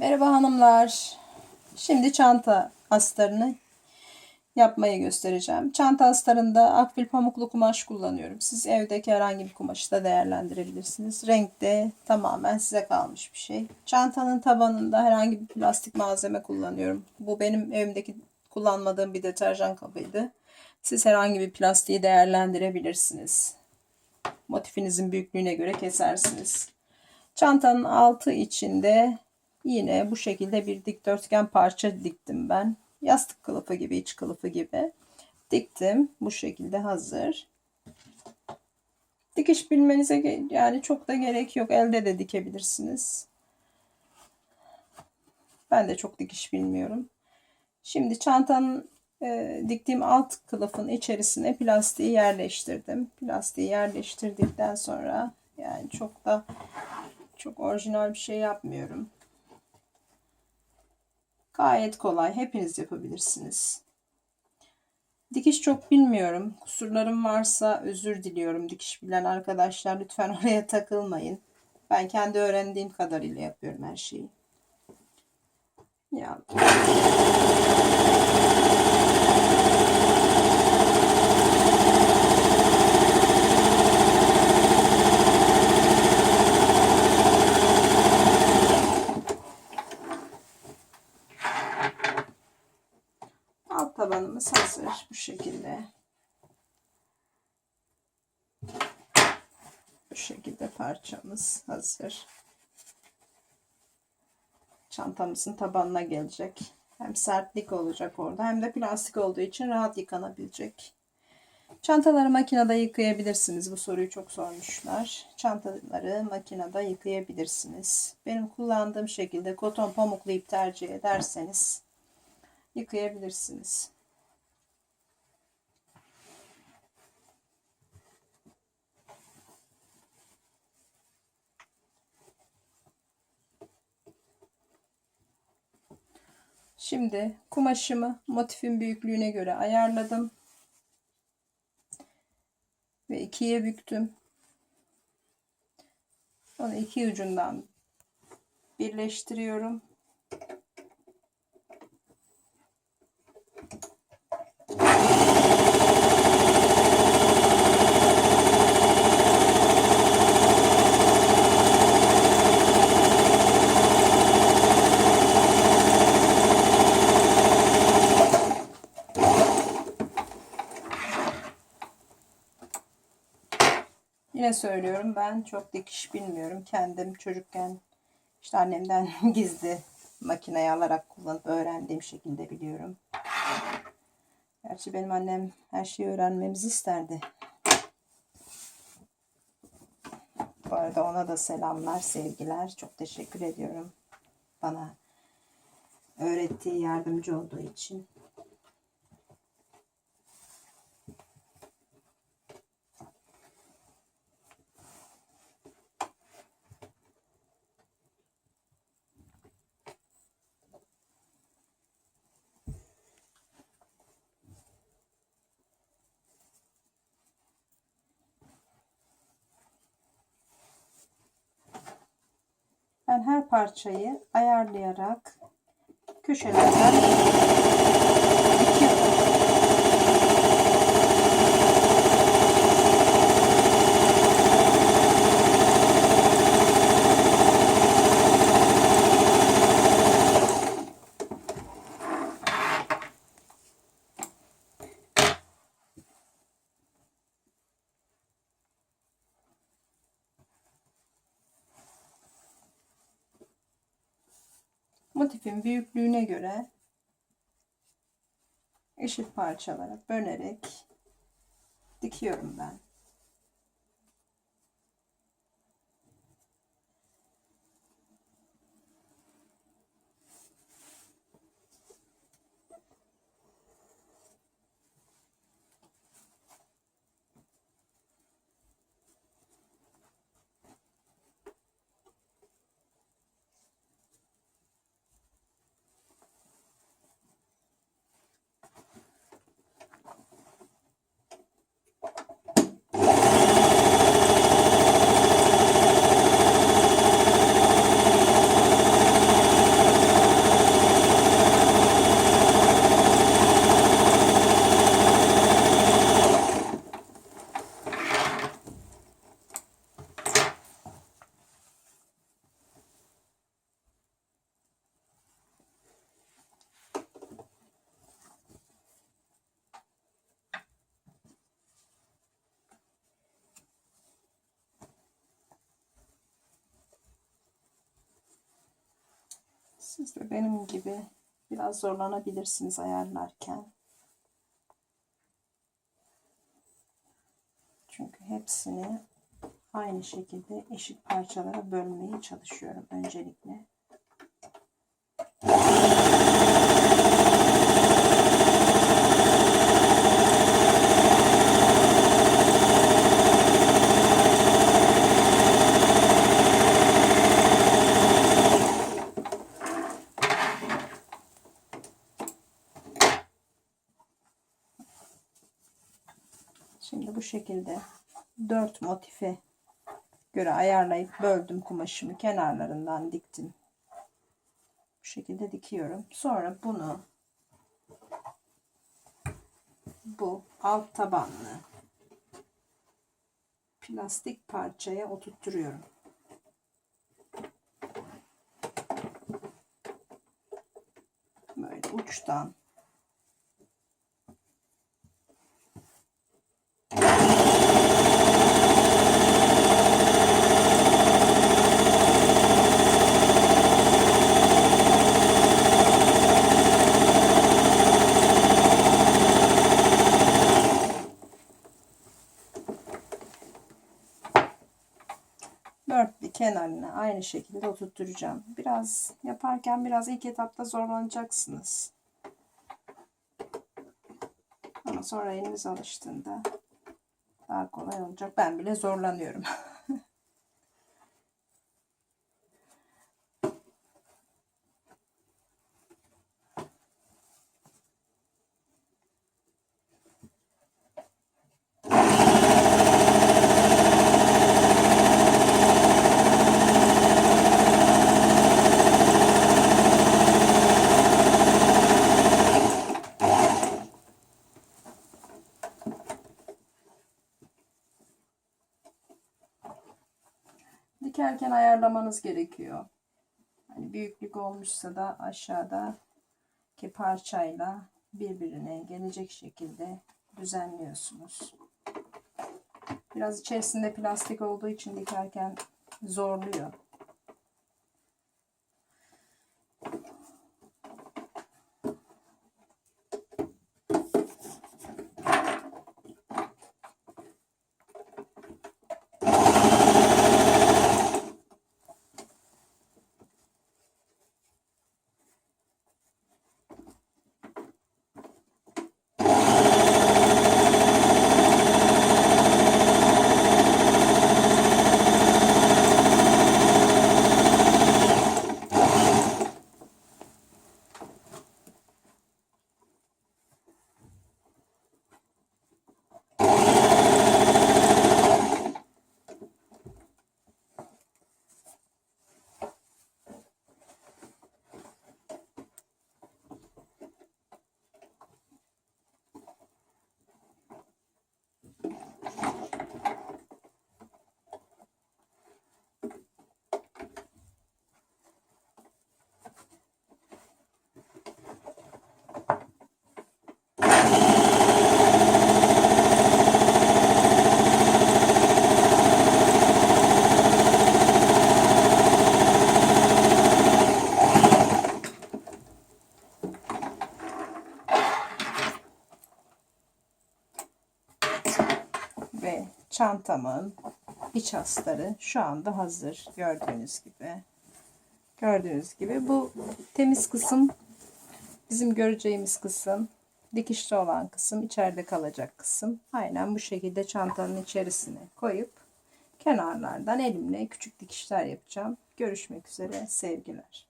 Merhaba hanımlar. Şimdi çanta astarını yapmayı göstereceğim. Çanta astarında akbil pamuklu kumaş kullanıyorum. Siz evdeki herhangi bir kumaşı da değerlendirebilirsiniz. Renk de tamamen size kalmış bir şey. Çantanın tabanında herhangi bir plastik malzeme kullanıyorum. Bu benim evimdeki kullanmadığım bir deterjan kabıydı. Siz herhangi bir plastiği değerlendirebilirsiniz. Motifinizin büyüklüğüne göre kesersiniz. Çantanın altı içinde yine bu şekilde bir dikdörtgen parça diktim ben. Yastık kılıfı gibi, iç kılıfı gibi diktim. Bu şekilde hazır. Dikiş bilmenize yani çok da gerek yok. Elde de dikebilirsiniz. Ben de çok dikiş bilmiyorum. Şimdi çantanın e, diktiğim alt kılıfın içerisine plastiği yerleştirdim. Plastiği yerleştirdikten sonra yani çok da çok orijinal bir şey yapmıyorum. Gayet kolay. Hepiniz yapabilirsiniz. Dikiş çok bilmiyorum. Kusurlarım varsa özür diliyorum. Dikiş bilen arkadaşlar lütfen oraya takılmayın. Ben kendi öğrendiğim kadarıyla yapıyorum her şeyi. Ya alt tabanımız hazır bu şekilde. Bu şekilde parçamız hazır. Çantamızın tabanına gelecek. Hem sertlik olacak orada hem de plastik olduğu için rahat yıkanabilecek. Çantaları makinede yıkayabilirsiniz. Bu soruyu çok sormuşlar. Çantaları makinede yıkayabilirsiniz. Benim kullandığım şekilde koton pamuklu ip tercih ederseniz yıkayabilirsiniz. Şimdi kumaşımı motifin büyüklüğüne göre ayarladım. Ve ikiye büktüm. Onu iki ucundan birleştiriyorum. Yine söylüyorum ben çok dikiş bilmiyorum. Kendim çocukken işte annemden gizli makineyi alarak kullanıp öğrendiğim şekilde biliyorum. Gerçi benim annem her şeyi öğrenmemizi isterdi. Bu arada ona da selamlar, sevgiler. Çok teşekkür ediyorum bana öğrettiği, yardımcı olduğu için. Parçayı ayarlayarak köşelerden Motifin büyüklüğüne göre eşit parçalara bölerek dikiyorum ben. Siz de benim gibi biraz zorlanabilirsiniz ayarlarken. Çünkü hepsini aynı şekilde eşit parçalara bölmeye çalışıyorum öncelikle. Şimdi bu şekilde dört motife göre ayarlayıp böldüm kumaşımı kenarlarından diktim. Bu şekilde dikiyorum. Sonra bunu bu alt tabanlı plastik parçaya oturtturuyorum. Böyle uçtan kenarına aynı şekilde oturtturacağım. Biraz yaparken biraz ilk etapta zorlanacaksınız. Ama sonra eliniz alıştığında daha kolay olacak. Ben bile zorlanıyorum. Dikerken ayarlamanız gerekiyor. Hani büyüklük olmuşsa da aşağıda ki parçayla birbirine gelecek şekilde düzenliyorsunuz. Biraz içerisinde plastik olduğu için dikerken zorluyor. ve çantamın iç astarı şu anda hazır. Gördüğünüz gibi. Gördüğünüz gibi bu temiz kısım bizim göreceğimiz kısım. Dikişli olan kısım, içeride kalacak kısım. Aynen bu şekilde çantanın içerisine koyup kenarlardan elimle küçük dikişler yapacağım. Görüşmek üzere sevgiler.